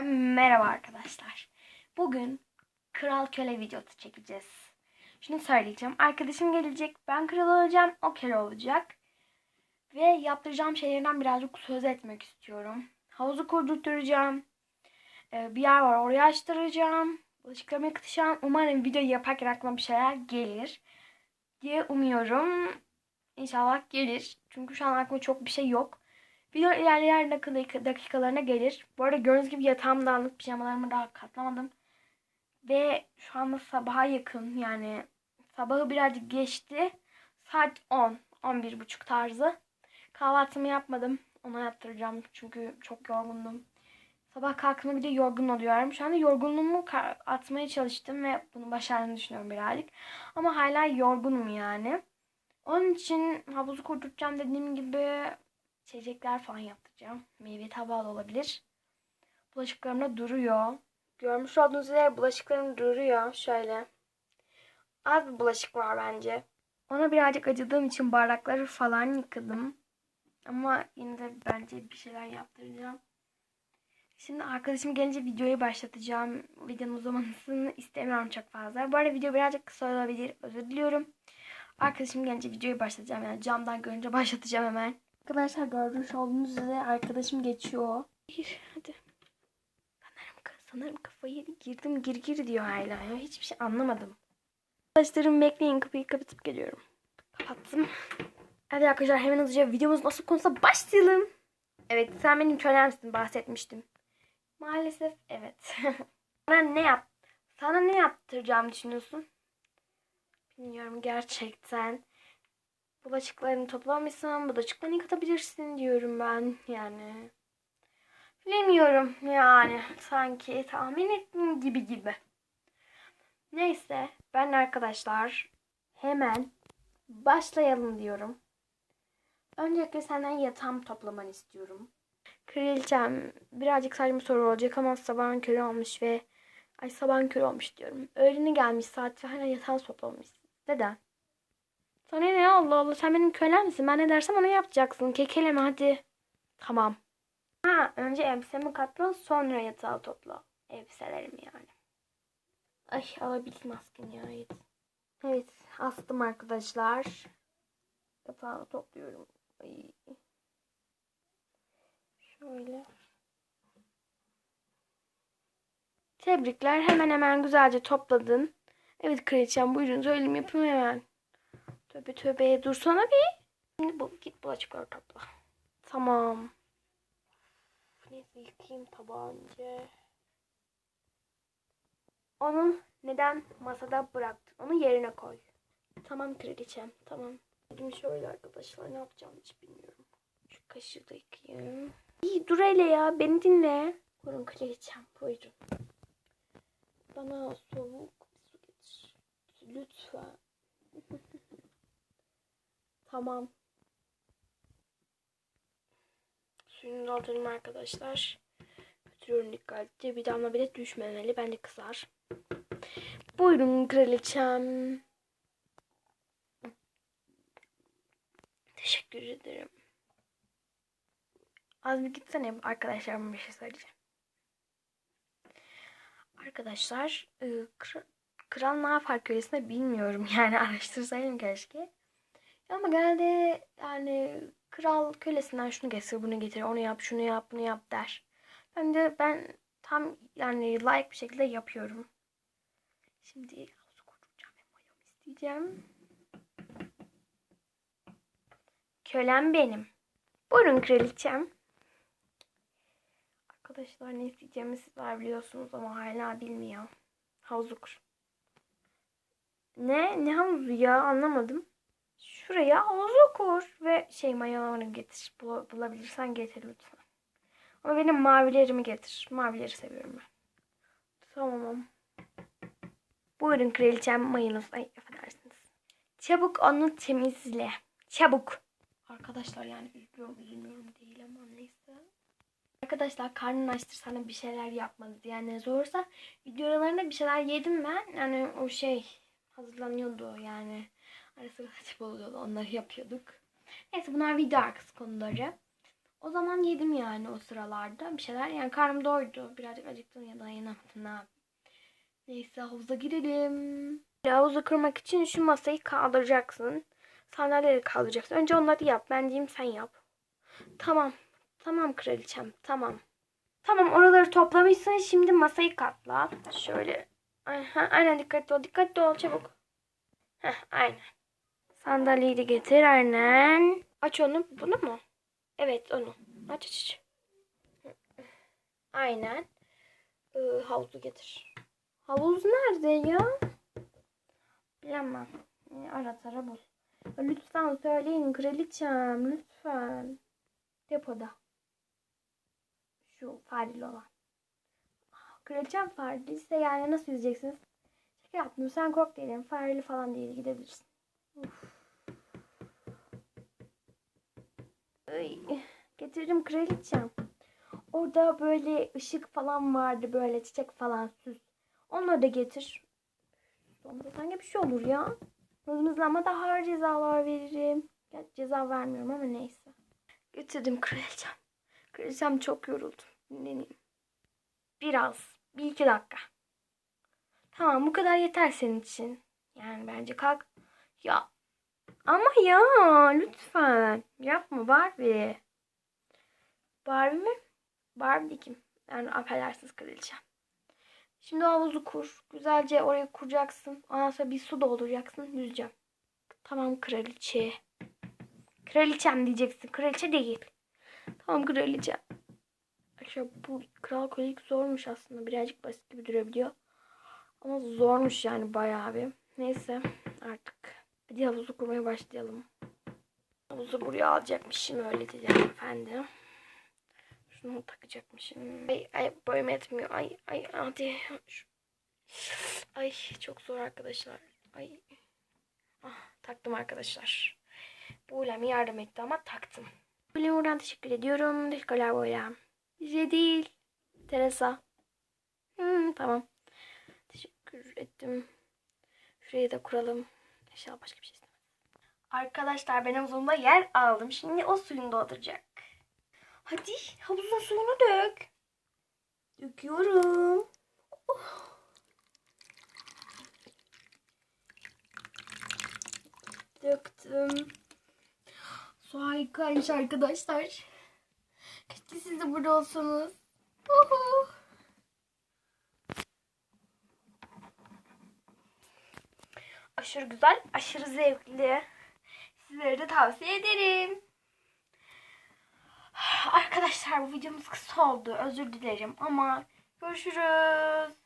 Merhaba arkadaşlar. Bugün kral köle videosu çekeceğiz. Şunu söyleyeceğim. Arkadaşım gelecek. Ben kral olacağım. O köle olacak. Ve yaptıracağım şeylerden birazcık söz etmek istiyorum. Havuzu kurdurtturacağım. Ee, bir yer var oraya açtıracağım. Bulaşıklarımı yıkatacağım. Umarım video yaparken aklıma bir şeyler gelir. Diye umuyorum. İnşallah gelir. Çünkü şu an aklımda çok bir şey yok. Video ilerleyen dakika- dakikalarına gelir. Bu arada gördüğünüz gibi yatağım dağınık pijamalarımı daha katlamadım. Ve şu anda sabaha yakın yani sabahı birazcık geçti. Saat 10, 11 buçuk tarzı. Kahvaltımı yapmadım. Ona yaptıracağım çünkü çok yorgundum. Sabah kalktığımda bir de yorgun oluyorum. Şu anda yorgunluğumu atmaya çalıştım ve bunu başardığını düşünüyorum birazcık. Ama hala yorgunum yani. Onun için havuzu kurduracağım dediğim gibi içecekler falan yaptıracağım. Meyve tabağı olabilir. Bulaşıklarım da duruyor. Görmüş olduğunuz üzere bulaşıklarım duruyor. Şöyle. Az bir bulaşık var bence. Ona birazcık acıdığım için bardakları falan yıkadım. Ama yine de bence bir şeyler yaptıracağım. Şimdi arkadaşım gelince videoyu başlatacağım. Videonun uzamasını istemiyorum çok fazla. Bu arada video birazcık kısa olabilir. Özür diliyorum. Arkadaşım gelince videoyu başlatacağım. Yani camdan görünce başlatacağım hemen. Arkadaşlar görmüş olduğunuz üzere arkadaşım geçiyor. Gir hadi. Sanırım, sanırım kafayı girdim gir gir diyor hala ya. Hiçbir şey anlamadım. Arkadaşlarım bekleyin kapıyı kapatıp geliyorum. Kapattım. Hadi arkadaşlar hemen hızlıca videomuz nasıl konusuna başlayalım. Evet sen benim kölemsin bahsetmiştim. Maalesef evet. Sana ne yap? Sana ne yaptıracağımı düşünüyorsun? Bilmiyorum gerçekten. Bulaşıklarını toplamışsın, bulaşıklarını yıkatabilirsin diyorum ben yani. Bilemiyorum yani sanki tahmin ettiğim gibi gibi. Neyse ben arkadaşlar hemen başlayalım diyorum. Öncelikle senden yatağım toplamanı istiyorum. Kraliçem birazcık saçma soru olacak ama sabahın körü olmuş ve ay sabahın körü olmuş diyorum. Öğlene gelmiş saat ve hala yatağı toplamışsın. Neden? Sana ne Allah Allah sen benim kölem misin? Ben ne dersem onu yapacaksın. Kekeleme hadi. Tamam. Ha önce elbisemi katla sonra yatağı topla. Elbiselerimi yani. Ay alabildim maskeni ya. Evet. evet astım arkadaşlar. Yatağı topluyorum. Ay. Şöyle. Tebrikler. Hemen hemen güzelce topladın. Evet kraliçem buyurun söyleyeyim yapayım hemen. Tövbe tövbe dursana bir. Şimdi bu, git bulaşıkları topla. Tamam. Neyse yıkayayım tabağı önce. Onu neden masada bıraktın? Onu yerine koy. Tamam kraliçem tamam. Dedim şöyle arkadaşlar ne yapacağım hiç bilmiyorum. Şu kaşığı da yıkayayım. İyi dur hele ya beni dinle. Buyurun kraliçem buyurun. Bana soğuk bir su getir. Lütfen. Tamam. Suyunu doldurayım arkadaşlar. Götürüyorum dikkatlice. Bir damla bile düşmemeli. Bence kızar. Buyurun kraliçem. Teşekkür ederim. Az bir gitsene arkadaşlarıma bir şey söyleyeceğim. Arkadaşlar e, kral ne yapar kölesine bilmiyorum. Yani araştırsaydım keşke. Ama genelde yani kral kölesinden şunu getir, bunu getir, onu yap, şunu yap, bunu yap der. Ben de ben tam yani like bir şekilde yapıyorum. Şimdi havuzu kuracağım ve mayomu isteyeceğim. Kölem benim. Buyurun kraliçem. Arkadaşlar ne isteyeceğimi sizler biliyorsunuz ama hala bilmiyor. Havuzu kur. Ne? Ne havuzu ya? Anlamadım. Şuraya havuzu kur ve şey mayolarını getir. Bul- bulabilirsen getir lütfen. Ama benim mavilerimi getir. Mavileri seviyorum ben. Tamam. Buyurun kraliçem mayonuz. Ay affedersiniz. Çabuk onu temizle. Çabuk. Arkadaşlar yani üzülüyorum üzülmüyorum değil ama neyse. Arkadaşlar karnın açtır bir şeyler yapmadı. Yani zorsa video aralarında bir şeyler yedim ben. Yani o şey hazırlanıyordu yani. Ara sıra saçma oluyordu. Onları yapıyorduk. Neyse bunlar video arkası konuları. O zaman yedim yani o sıralarda bir şeyler. Yani karnım doydu. Birazcık acıktım ya da dayanamadım ne yapayım. Neyse havuza girelim. Havuzu kırmak için şu masayı kaldıracaksın. Sandalyeleri kaldıracaksın. Önce onları yap. Ben diyeyim sen yap. Tamam. Tamam kraliçem. Tamam. Tamam oraları toplamışsın. Şimdi masayı katla. Şöyle. Aha, aynen dikkatli ol. Dikkatli ol çabuk. Heh, aynen. Sandalyeyi de getir aynen. Aç onu. Bunu mu? Evet onu. Aç aç aç. Aynen. Ee, havuzu getir. Havuz nerede ya? Bilemem. Ee, Ara tara bul. Lütfen söyleyin kraliçem. Lütfen. Depoda. Şu fareli olan. Kraliçem fareliyse yani nasıl yüzeceksiniz? Şaka yaptım. Sen kork değilim. Fareli falan değil. Gidebilirsin. Uf. Ay, getirdim kraliçem. Orada böyle ışık falan vardı. Böyle çiçek falan süs. Onları da getir. Onda sanki bir şey olur ya. Hızımızla ama daha ağır cezalar veririm. Ya, ceza vermiyorum ama neyse. Getirdim kraliçem. Kraliçem çok yoruldum. Dinleneyim. Biraz. Bir iki dakika. Tamam bu kadar yeter senin için. Yani bence kalk. Ya ama ya lütfen. Yapma Barbie. Barbie mi? Barbie kim? Yani affedersiniz kraliçem. Şimdi havuzu kur. Güzelce oraya kuracaksın. Ondan sonra bir su dolduracaksın. Yüzeceğim. Tamam kraliçe. Kraliçem diyeceksin. Kraliçe değil. Tamam kraliçem. Arkadaşlar bu kral kolik zormuş aslında. Birazcık basit gibi durabiliyor. Ama zormuş yani bayağı bir. Neyse artık. Hadi havuzu kurmaya başlayalım. Havuzu buraya alacakmışım öyle dedi efendim. Şunu takacakmışım. Ay ay boyum etmiyor. Ay ay hadi. Ay çok zor arkadaşlar. Ay. Ah, taktım arkadaşlar. Buğlem yardım etti ama taktım. Buğlem buradan teşekkür ediyorum. Teşekkürler Buğlem. Bir şey değil. Teresa. Hmm, tamam. Teşekkür ettim. Şurayı da kuralım. İnşallah başka bir şey istemez. Arkadaşlar ben havuzumda yer aldım. Şimdi o suyunu dolduracak. Hadi havuzun suyunu dök. Döküyorum. Oh. Döktüm. Su harikaymış arkadaşlar. Keşke siz de burada olsanız. Uhu. Aşırı güzel, aşırı zevkli. Sizlere de tavsiye ederim. Arkadaşlar bu videomuz kısa oldu. Özür dilerim ama görüşürüz.